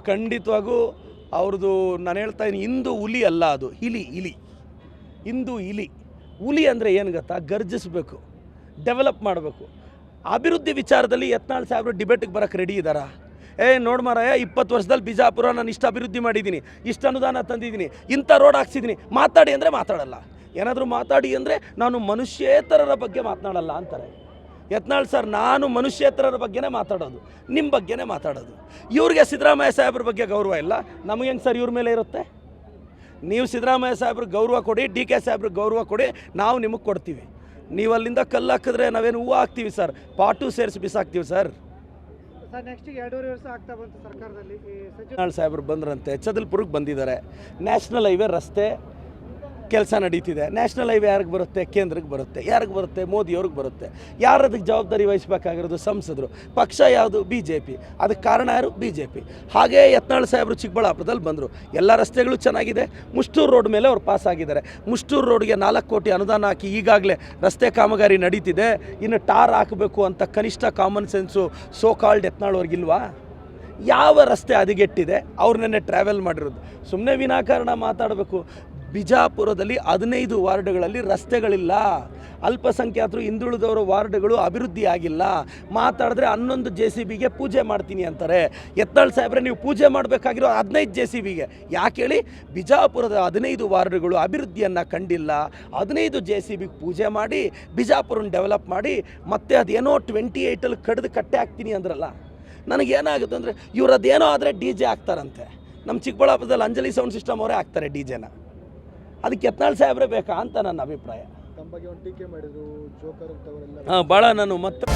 ಖಂಡಿತವಾಗೂ ಅವ್ರದ್ದು ನಾನು ಹೇಳ್ತಾ ಇದ್ದೀನಿ, ಇಂದು ಹುಲಿ ಅಲ್ಲ ಅದು ಇಲಿ ಇಲಿ ಇಂದು ಇಲಿ ಹುಲಿ ಅಂದರೆ ಏನು ಗೊತ್ತಾ? ಗರ್ಜಿಸಬೇಕು ಡೆವಲಪ್ ಮಾಡಬೇಕು. ಅಭಿವೃದ್ಧಿ ವಿಚಾರದಲ್ಲಿ ಯತ್ನಾಳ್ ಸಾಹೇಬ್ರು ಡಿಬೇಟಿಗೆ ಬರೋಕ್ಕೆ ರೆಡಿ ಇದ್ದಾರಾ ಏ, ನೋಡಿ ಮಾರಾಯ, ಇಪ್ಪತ್ತು ವರ್ಷದಲ್ಲಿ ಬಿಜಾಪುರ ನಾನು ಇಷ್ಟು ಅಭಿವೃದ್ಧಿ ಮಾಡಿದ್ದೀನಿ ಇಷ್ಟು ಅನುದಾನ ತಂದಿದ್ದೀನಿ ಇಂಥ ರೋಡ್ ಹಾಕ್ಸಿದ್ದೀನಿ ಮಾತಾಡಿ ಅಂದರೆ ಮಾತಾಡಲ್ಲ. ಏನಾದರೂ ಮಾತಾಡಿ ಅಂದರೆ ನಾನು ಮನುಷ್ಯೇತರರ ಬಗ್ಗೆ ಮಾತನಾಡಲ್ಲ ಅಂತಾರೆ. ಯತ್ನಾಳ್ ಸರ್ ನಾನು ಮನುಷ್ಯೇತರರ ಬಗ್ಗೆನೇ ಮಾತಾಡೋದು ನಿಮ್ಮ ಬಗ್ಗೆನೇ ಮಾತಾಡೋದು. ಇವ್ರಿಗೆ ಸಿದ್ದರಾಮಯ್ಯ ಸಾಹೇಬ್ರ ಬಗ್ಗೆ ಗೌರವ ಇಲ್ಲ. ನಮಗೆ ಹೆಂಗೆ ಸರ್ ಇವ್ರ ಮೇಲೆ ಇರುತ್ತೆ? ನೀವು ಸಿದ್ದರಾಮಯ್ಯ ಸಾಹೇಬ್ರಿಗೆ ಗೌರವ ಕೊಡಿ ಡಿ ಕೆ ಸಾಹೇಬ್ರಿಗೆ ಗೌರವ ಕೊಡಿ ನಾವು ನಿಮಗೆ ಕೊಡ್ತೀವಿ. ನೀವು ಅಲ್ಲಿಂದ ಕಲ್ಲು ಹಾಕಿದ್ರೆ ನಾವೇನು ಹೂವು ಹಾಕ್ತೀವಿ ಸರ್? ಪಾಟು ಸೇರಿಸಿ ಬಿಸಾಕ್ತೀವಿ ಸರ್. ಸರ್ ನೆಕ್ಸ್ಟ್ ಎರಡೂವರೆ ವರ್ಷ ಆಗ್ತಾ ಬಂತು ಸರ್ಕಾರದಲ್ಲಿ ಈ ಸಚಿವ ಯತ್ನಾಳ್ ಸಾಹೇಬ್ರು ಬಂದ್ರಂತೆ ಚದಲ್ಪುರಕ್ಕೆ ಬಂದಿದ್ದಾರೆ. ನ್ಯಾಷನಲ್ ಹೈವೇ ರಸ್ತೆ ಕೆಲಸ ನಡೀತಿದೆ. ನ್ಯಾಷನಲ್ ಹೈವೇ ಯಾರಿಗೆ ಬರುತ್ತೆ? ಕೇಂದ್ರಕ್ಕೆ ಬರುತ್ತೆ. ಯಾರಿಗೆ ಬರುತ್ತೆ? ಮೋದಿಯವ್ರಿಗೆ ಬರುತ್ತೆ. ಯಾರು ಅದಕ್ಕೆ ಜವಾಬ್ದಾರಿ ವಹಿಸಬೇಕಾಗಿರೋದು ಸಂಸದರು. ಪಕ್ಷ ಯಾವುದು? ಬಿ ಜೆ ಪಿ ಅದಕ್ಕೆ ಕಾರಣ ಯಾರು? ಬಿ ಜೆ ಪಿ ಹಾಗೇ ಯತ್ನಾಳ್ ಸಾಹೇಬರು ಚಿಕ್ಕಬಳ್ಳಾಪುರದಲ್ಲಿ ಬಂದರು. ಎಲ್ಲ ರಸ್ತೆಗಳು ಚೆನ್ನಾಗಿದೆ. ಮುಷ್ಟೂರು ರೋಡ್ ಮೇಲೆ ಅವ್ರು ಪಾಸ್ ಆಗಿದ್ದಾರೆ. ಮುಷ್ಟೂರು ರೋಡ್ಗೆ ನಾಲ್ಕು ಕೋಟಿ ಅನುದಾನ ಹಾಕಿ ಈಗಾಗಲೇ ರಸ್ತೆ ಕಾಮಗಾರಿ ನಡೀತಿದೆ. ಇನ್ನು ಟಾರ್ ಹಾಕಬೇಕು ಅಂತ ಕನಿಷ್ಠ common sense so called Yatnal ಅವ್ರಿಗಿಲ್ವಾ ಯಾವ ರಸ್ತೆ ಹದಗೆಟ್ಟಿದೆ? ಅವ್ರನ್ನೇ ಟ್ರಾವೆಲ್ ಮಾಡಿರೋದು. ಸುಮ್ಮನೆ ವಿನಾಕಾರಣ ಮಾತಾಡಬೇಕು. ಬಿಜಾಪುರದಲ್ಲಿ ಹದಿನೈದು ವಾರ್ಡ್ಗಳಲ್ಲಿ ರಸ್ತೆಗಳಿಲ್ಲ. ಅಲ್ಪಸಂಖ್ಯಾತರು ಹಿಂದುಳಿದವರ ವಾರ್ಡ್ಗಳು ಅಭಿವೃದ್ಧಿ ಆಗಿಲ್ಲ. ಮಾತಾಡಿದ್ರೆ ಹನ್ನೊಂದು ಜೆ ಸಿ ಬಿಗೆ ಪೂಜೆ ಮಾಡ್ತೀನಿ ಅಂತಾರೆ. ಎತ್ತಾಳ್ ಸಾಹೇಬ್ರೆ, ನೀವು ಪೂಜೆ ಮಾಡಬೇಕಾಗಿರೋ ಹದಿನೈದು ಜೆ ಸಿ ಬಿಗೆ. ಯಾಕೆ ಹೇಳಿ? ಬಿಜಾಪುರದ ಹದಿನೈದು ವಾರ್ಡ್ಗಳು ಅಭಿವೃದ್ಧಿಯನ್ನು ಕಂಡಿಲ್ಲ. ಹದಿನೈದು ಜೆ ಸಿ ಬಿಗೆ ಪೂಜೆ ಮಾಡಿ, ಬಿಜಾಪುರನ ಡೆವಲಪ್ ಮಾಡಿ, ಮತ್ತೆ ಅದೇನೋ ಟ್ವೆಂಟಿ ಏಯ್ಟಲ್ಲಿ ಕಡ್ದು ಕಟ್ಟೆ ಹಾಕ್ತೀನಿ ಅಂದ್ರಲ್ಲ. ನನಗೇನಾಗುತ್ತೆ ಅಂದರೆ ಇವ್ರು ಅದೇನೋ ಆದರೆ ಡಿ ಜೆ ಹಾಕ್ತಾರಂತೆ ನಮ್ಮ ಚಿಕ್ಕಬಳ್ಳಾಪುರದಲ್ಲಿ ಅಂಜಲಿ ಸೌಂಡ್ ಸಿಸ್ಟಮ್ ಅವರೇ ಹಾಕ್ತಾರೆ ಡಿ ಜೆನ. ಅದಕ್ಕೆ ಯತ್ನಾಳ್ ಸಾಹೇಬ್ರೆ ಬೇಕಾ ಅಂತ ನನ್ನ ಅಭಿಪ್ರಾಯ. ಹಾಂ ಭಾಳ ನಾನು ಮತ್ತೆ